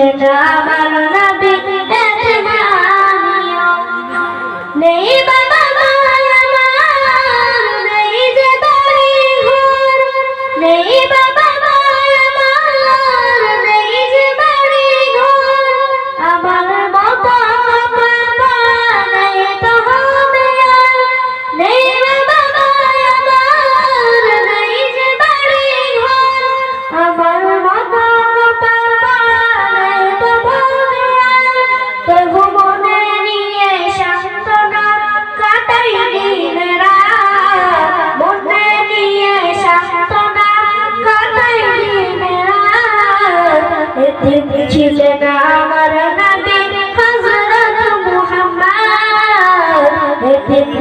সেটা ভালো না নেই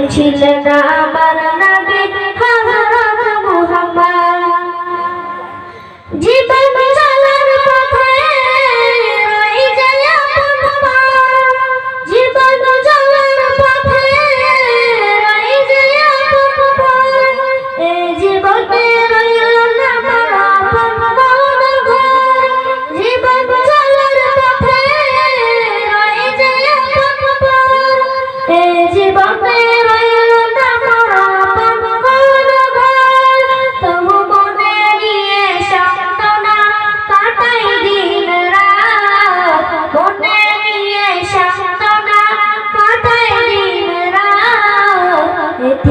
ছিলেন আমার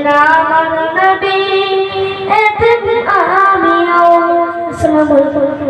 নাম নবী এতে আমিও আসসালামু আলাইকুম